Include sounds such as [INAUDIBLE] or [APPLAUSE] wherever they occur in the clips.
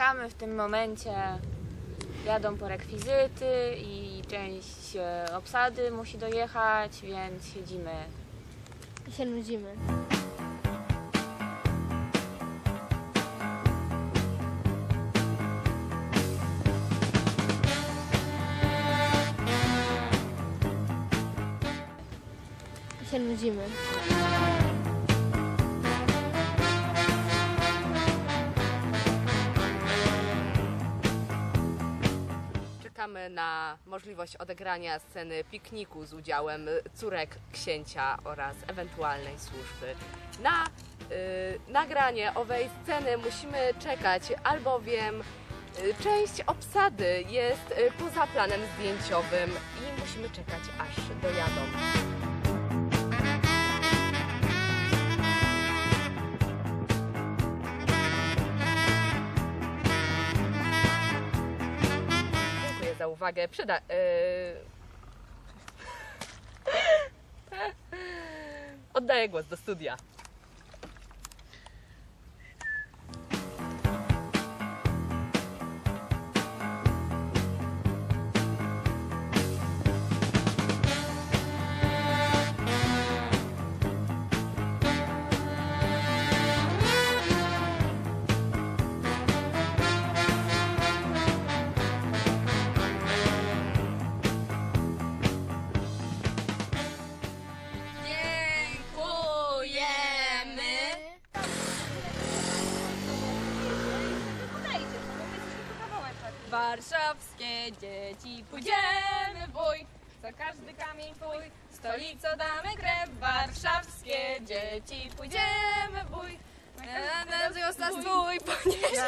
czekamy w tym momencie. Jadą po rekwizyty i część e, obsady musi dojechać, więc siedzimy. I się nudzimy. I się nudzimy. Na możliwość odegrania sceny pikniku z udziałem córek księcia oraz ewentualnej służby. Na y, nagranie owej sceny musimy czekać, albowiem y, część obsady jest y, poza planem zdjęciowym i musimy czekać aż dojadą. Uwagę. Przyda. y, [LAUGHS] Oddaję głos do studia. Warszawskie dzieci pójdziemy w bój, co każdy kamień twój, stolicą damy krew. Warszawskie dzieci pójdziemy w bój, na wiosna swój poniesie.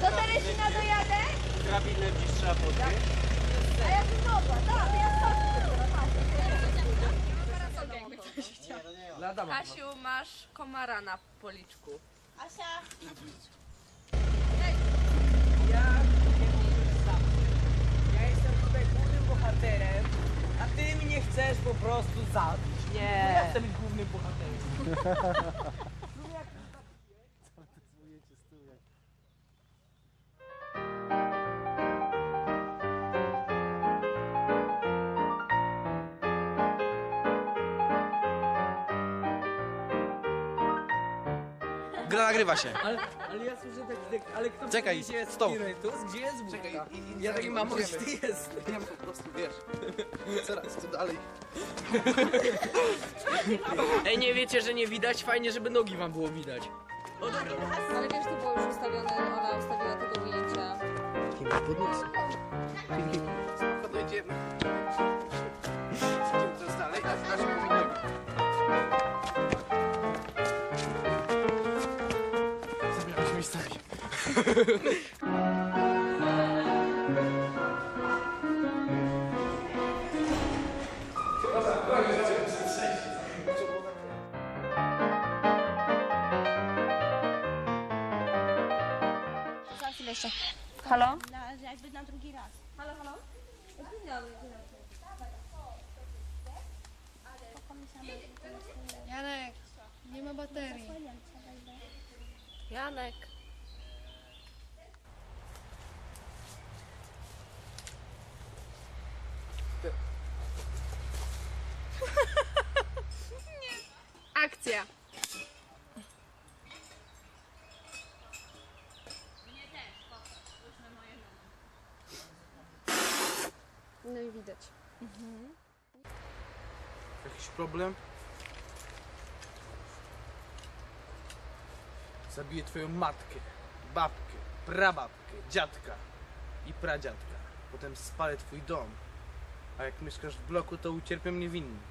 Do Teresina dojadę? Drabinę gdzieś trzeba podnieść. A ja tu dobra, tak, ja Dla Adama. Kasiu, masz komara na policzku. Asia. Ja nie możesz sam. Ja jestem tutaj głównym bohaterem, a ty mnie chcesz po prostu zabić. Nie. Ja chcę być głównym bohaterem. [LAUGHS] Gra nagrywa się. Ale, ale ja słyszę taki, tak, ale kto Czekaj, mówi, gdzie jest stop. spirytus, gdzie jest wódka? Czekaj, i- i- ja taki mam, idziemy. gdzie ty jest. Ja po prostu, wiesz, coraz to dalej. Ej, nie wiecie, że nie widać? Fajnie, żeby nogi wam było widać. Ale wiesz, to było już ustawione, Ola ustawiła tego ujęcia. Podejdziemy. Zabieramy miejscami. Za chwilę jeszcze. Halo? Na, jakby na drugi raz. Halo, halo? Janek, nie ma baterii. Janek. Akcja. No i widać. Jakiś problem? Zabiję twoją matkę, babkę, prababkę, dziadka i pradziadka. Potem spalę twój dom. A jak mieszkasz w bloku, to ucierpią niewinni.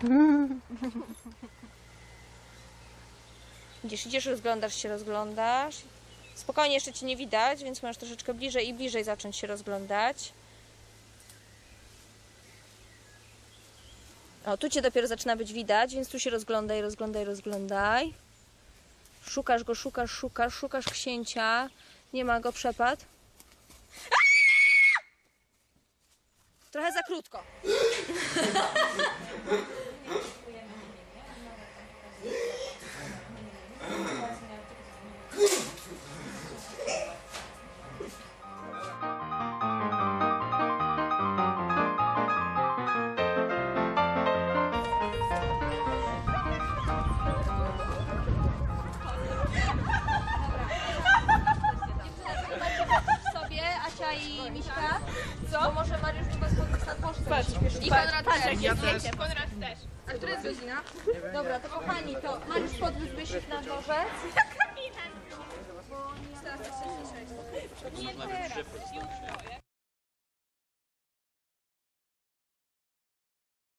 [LAUGHS] Idziesz, idziesz, rozglądasz się, rozglądasz. Spokojnie, jeszcze cię nie widać, więc możesz troszeczkę bliżej i bliżej zacząć się rozglądać. O, tu cię dopiero zaczyna być widać, więc tu się rozglądaj, rozglądaj, rozglądaj. Szukasz go, szukasz, szukasz, szukasz księcia. Nie ma go, przepadł. Trochę za krótko. Asia i Miśka. Co? Bo może Mariusz by was podniósł na dworze. Patrz, I Konrad patrz, też. Ja też. Konrad też. A która jest godzina? Dobra, to kochani, to Mariusz podwiózłbyś ich na dworzec? [LAUGHS] Nie teraz, jutro.